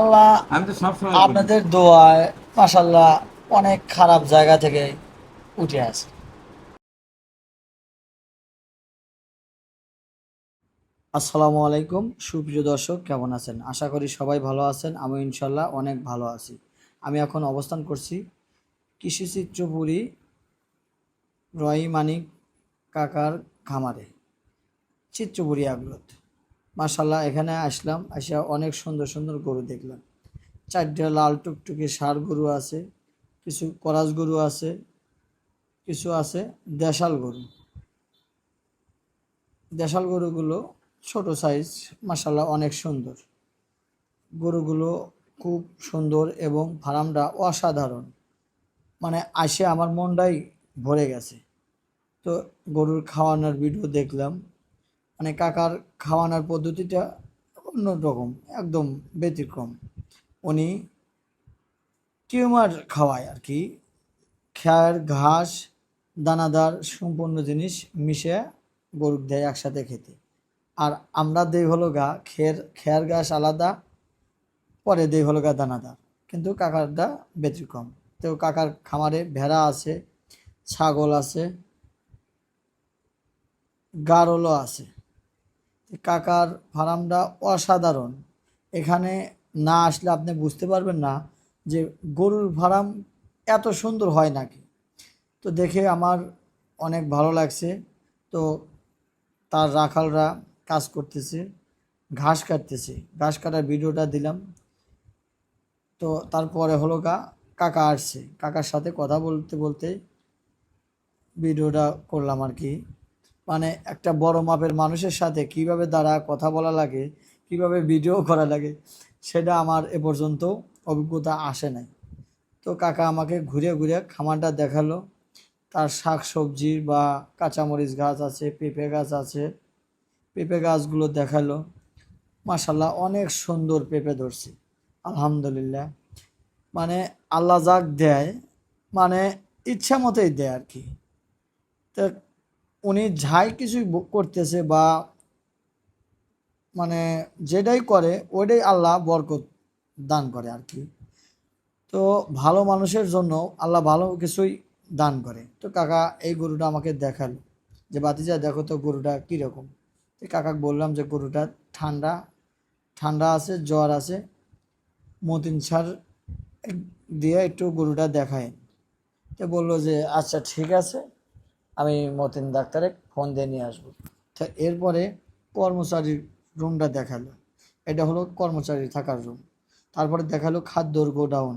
আল্লাহ। আপনাদের দোয়ায় মাসাল্লাহ অনেক খারাপ জায়গা থেকে উঠে আসে। আসসালামু আলাইকুম সুপ্রিয় দর্শক কেমন আছেন? আশা করি সবাই ভালো আছেন আমি ইনশাল্লাহ অনেক ভালো আছি। আমি এখন অবস্থান করছি কৃষি চিত্রপুরী রয় মানিক কাকার খামারে চিত্রপুরী আগ্রত মাসাল্লাহ এখানে আসলাম আসা অনেক সুন্দর সুন্দর গরু দেখলাম। চারটে লাল টুকটুকি ষাঁড় গরু আছে, কিছু করাস গরু আছে, কিছু আছে দেশাল গরু। দেশাল গরুগুলো ছোট সাইজ মাসাল্লাহ অনেক সুন্দর। গরুগুলো খুব সুন্দর এবং ফার্মটা অসাধারণ। মানে আসে আমার মনটাই ভরে গেছে। তো গরুর খাওয়ানোর ভিডিও দেখলাম মানে কাকার খাওয়ানোর পদ্ধতিটা অন্যরকম, একদম ব্যতিক্রম। উনি টিউমার খাওয়ায় আর কি। খ্যার ঘাস, দানাদার সম্পূর্ণ জিনিস মিশে গরুর দেয় একসাথে খেতে। আর আমরা দেই হলো গা খের খের ঘাস আলাদা, পরে দেই হলো গা দানাদার। কিন্তু কাকারটা ব্যতিক্রম। তো কাকার খামারে ভেড়া আছে, ছাগল আছে, গারলও আছে। কাকার ফার্মটা অসাধারণ। এখানে না আসলে আপনি বুঝতে পারবেন না যে গরুর ফার্ম এত সুন্দর হয় নাকি। তো দেখে আমার অনেক ভালো লাগছে। তো তার রাখালরা কাজ করতেছে, ঘাস কাটতেছে। ঘাস কাটার ভিডিওটা দিলাম। তো তারপরে হলো গা, কাকা আসছে। কাকার সাথে কথা বলতে বলতে ভিডিওটা করলাম আর কি। মানে একটা বড় মাপের মানুষের সাথে কীভাবে দ্বারা কথা বলা লাগে, কীভাবে ভিডিও করা লাগে, সেটা আমার এ পর্যন্ত অভিজ্ঞতা আসে নাই। তো কাকা আমাকে ঘুরে ঘুরে খামারটা দেখাল। তার শাক সবজি বা কাঁচামরিচ গাছ আছে, পেঁপে গাছ আছে, পেঁপে গাছগুলো দেখাল। মাসাল্লাহ অনেক সুন্দর পেঁপে ধরছে, আলহামদুলিল্লাহ। মানে আল্লাহ যাক দেয় মানে ইচ্ছা মতোই দেয় আর কি। তো উনি যাই কিছু করতেছে বা মানে যেটাই করে, ওইটাই আল্লাহ বরকত দান করে আর কি। তো ভালো মানুষের জন্য আল্লাহ ভালো কিছুই দান করে। তো কাকা, এই গরুটা আমাকে দেখাল। যে বাতিজা, দেখো তো গরুটা কীরকম। তো কাকা বললাম যে গরুটা ঠান্ডা ঠান্ডা আছে, জ্বর আছে। মতিন সার দিয়ে একটু গরুটা দেখায়। তো বলল যে আচ্ছা ঠিক আছে। আমি মতিন ডাক্তারে ফোন দিয়ে নিয়ে আসব। তো এরপরে কর্মচারীর রুমটা দেখাল। এটা হলো কর্মচারী থাকার রুম। তারপরে দেখাল খাদ্যর গোডাউন।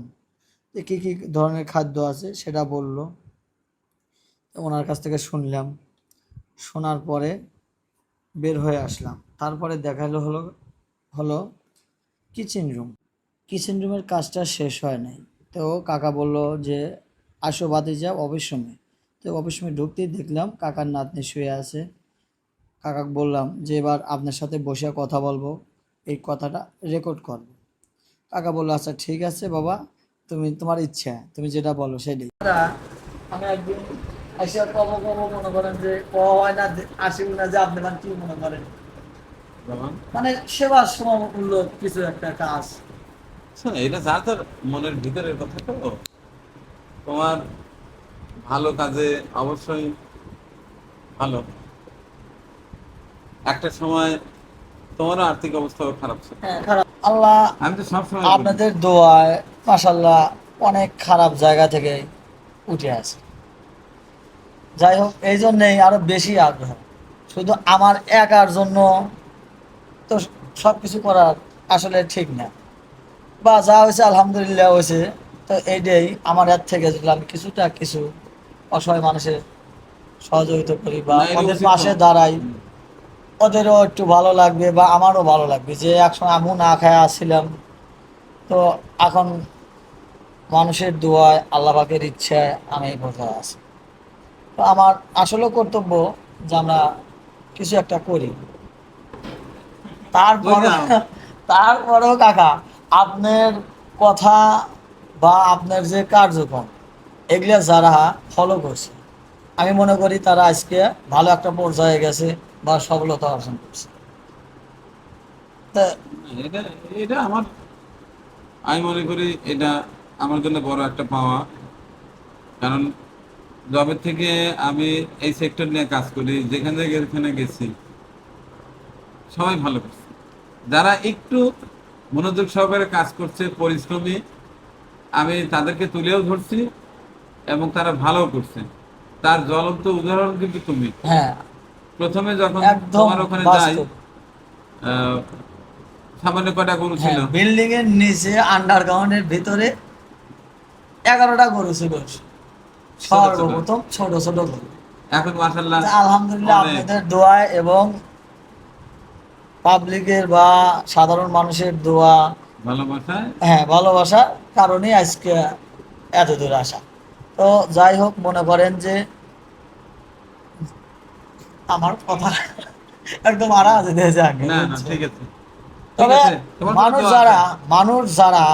যে কী কী ধরনের খাদ্য আছে সেটা বলল। ওনার কাছ থেকে শুনলাম। শোনার পরে বের হয়ে আসলাম। তারপরে দেখাল হলো হলো কিচেন রুম। কিচেন রুমের কাজটা শেষ হয় নাই। তো কাকা বলল যে, আসো বাদে যা অবশ্যই তো অফিস রুমে ঢুকতেই দেখলাম কাকার নাতনি শুয়ে আছে। কাকা বললাম যে এবার আপনার সাথে বসে কথা বলব এই কথাটা রেকর্ড করব। কাকা বলল আচ্ছা ঠিক আছে বাবা তুমি তোমার ইচ্ছা তুমি যেটা বলো সেটাই। আমি একদিন এসে কব কব মনে করেন যে ক হয় না আসিব না যে আপনি মানে কি মনে করেন? মানে সেবা সমমূল্য কিছু একটা কাজ। শোনো, এটা যা তোর মনের ভিতরের কথা তো। তোমার ভালো কাজে অবশ্যই ভালো। একটা সময় তোমারও আর্থিক অবস্থা খারাপ ছিল। হ্যাঁ আল্লাহ আমি তো আপনাদের দোয়ায় অনেক খারাপ জায়গা থেকে উঠে আসে। যাই হোক এই জন্যেই আরও বেশি আগ্রহ। শুধু আমার একার জন্য তো সব কিছু করার আসলে ঠিক না। বা যা হয়েছে আলহামদুলিল্লাহ হয়েছে। তো এইটাই আমার এর থেকে যদি আমি কিছুটা কিছু অসহায় মানুষের সহযোগিতা করি বা ওদের পাশে দাঁড়াই। ওদেরও একটু ভালো লাগবে বা আমারও ভালো লাগবে যে একসময় আমিও না খায় আসছিলাম। তো এখন মানুষের দোয়ায় আল্লাহ পাকের ইচ্ছায় আমি এই পথে আছি। তো আমার আসলে কর্তব্য যে আমরা কিছু একটা করি। তারপর। তারপরেও কাকা আপনার কথা বা আপনার যে কার্যক্রম এগুলা যারা ফলো করছে, আমি মনে করি তারা আজকে ভালো একটা পর্যায়ে গেছে বা সফলতা অর্জন করছে। এটা আমার, আমি মনে করি এটা আমার জন্য বড় একটা পাওয়া। কারণ জবের থেকে আমি এই সেক্টর নিয়ে কাজ করি, যেখান যেখানে গেছি, সবাই ভালো করছে। যারা একটু মনোযোগ সহকারে কাজ করছে, পরিশ্রমী, আমি তাদেরকে তুলেও ধরছি। এবং তারা ভালো করছে। তার জ্বলন্ত উদাহরণ কিন্তু তুমি। হ্যাঁ। প্রথমে যখন তোমার ওখানে যাই সামান্য কটা গরু ছিল? হ্যাঁ বিল্ডিং এর নিচে আন্ডারগ্রাউন্ডের ভিতরে এগারোটা গরু ছিল। সর্বপ্রথম ছোট ছোট গরু। এখন মাসাল্লাহ আলহামদুলিল্লাহ আপনাদের দোয়ায় এবং পাবলিকের বা সাধারণ মানুষের দোয়া। ভালোবাসায় হ্যাঁ ভালোবাসার কারণে আজকে এত দূর আসা। তো যাই হোক মনে করেন যে আমার কথা একদম আরা আছে দেশে আগে না না ঠিক আছে। তবে মানুষ যারা মানুষ যারা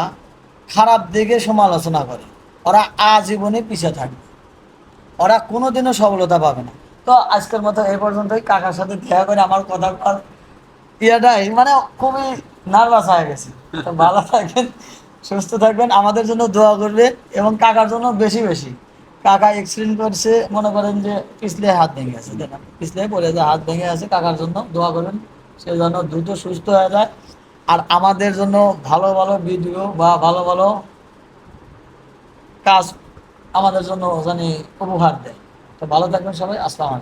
খারাপ দিকে সমালোচনা করে ওরা আজীবনে পিছিয়ে থাকবে। ওরা কোনোদিনও সফলতা পাবে না। তো আজকের মতো এই পর্যন্তই। কাকার সাথে দেখা করে আমার কথা কর ইয়াটাই মানে খুবই নার্ভাস হয়ে গেছে। তো ভালো থাকবেন সুস্থ থাকবেন, আমাদের জন্য দোয়া করবে এবং কাকার জন্য বেশি বেশি। কাকা এক্সিডেন্ট করছে, মনে করেন যে পিছলে হাত ভেঙে আছে পিছলে পড়ে যে হাত ভেঙে আছে, কাকার জন্য দোয়া করবেন সে জন্য দ্রুত সুস্থ হয়ে যায়। আর আমাদের জন্য ভালো ভালো ভিডিও বা ভালো ভালো কাজ আমাদের জন্য জানি উপহার দেয়। তো ভালো থাকবেন সবাই, আসসালাম